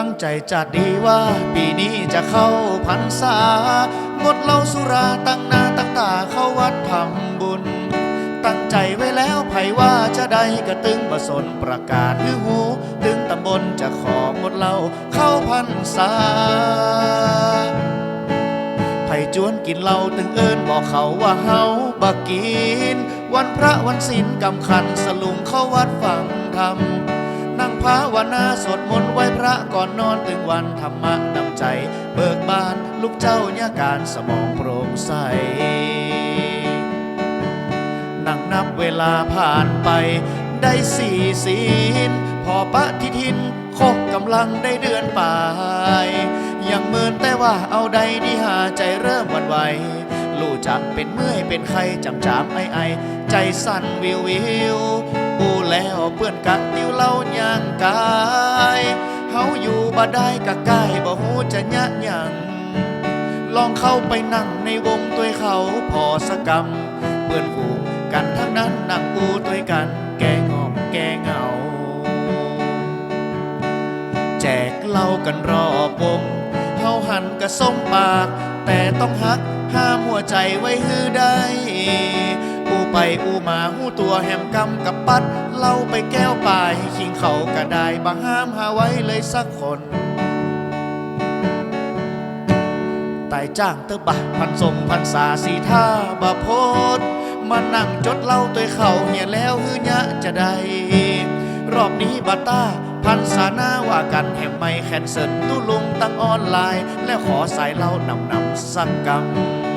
ตั้งใจจัดดีว่าปีนี้จะเข้าพรรษางดเหล้าสุราตั้งหน้าตั้งตาเข้าวัดทำบุญ ตั้งใจไว้แล้วไผว่าจะได้กระตึงประสนประกาศฮือหู ตึงตำบลจะของดเหล้าเข้าพรรษาไผ่จวนกินเหล้าตึงเอิญบอกเขาว่าเฮาบักกิน วันพระวันศีลกำคันสลุงเข้าวัดฟังธรรม ภาวนาสวดมนต์ไหว้พระก่อนนอนตึงวันธรรมะนำใจ เบิกบานลูกเจ้าเนี่ยการสมองโปร่งใสนั่งนับเวลาผ่านไปได้สี่ศีลพอปฏิทินโคกกำลังได้เดือนปลายยังเมินแต่ว่าเอาใดดีหาใจเริ่มวันไหวลู่จักเป็นเมื่อยเป็นไข้จำจามไอไอ ใจสั่นวิววิว แล้วเปื้อนกัดติ้วเล่าย่างกายเฮาอยู่บ่ได้กะกายบ่หูจะยะหยังลองเข้าไปนั่งในวงตัวยเขาพอสกรรมเปื่อนฝูงกันทั้งนั้นนั่งอูตัวยกัน แกงอมแกงเหงาแจกเหล้ากันรอบวงเฮาหันกระส้มปาก แต่ต้องหักห้ามหัวใจไว้ฮือได้ ไปอูมาหูตัวแหมกำกับปัด เล่าไปแก้วปลายขิงเขาก็ได้บ่ห้ามหาไว้เลยสักคนตายจ้างเตอบะพันทรงพันษาสีท่าบะโพดมานั่งจดเล่าตัวเขาเหียแล้วฮือยะจะได้ รอบนี้บาต้าพันษาหน้าว่ากันแหมไม่แคนเซิลตู้ลุงตั้งออนไลน์ แล้วขอสายเล่านำนำสักกำ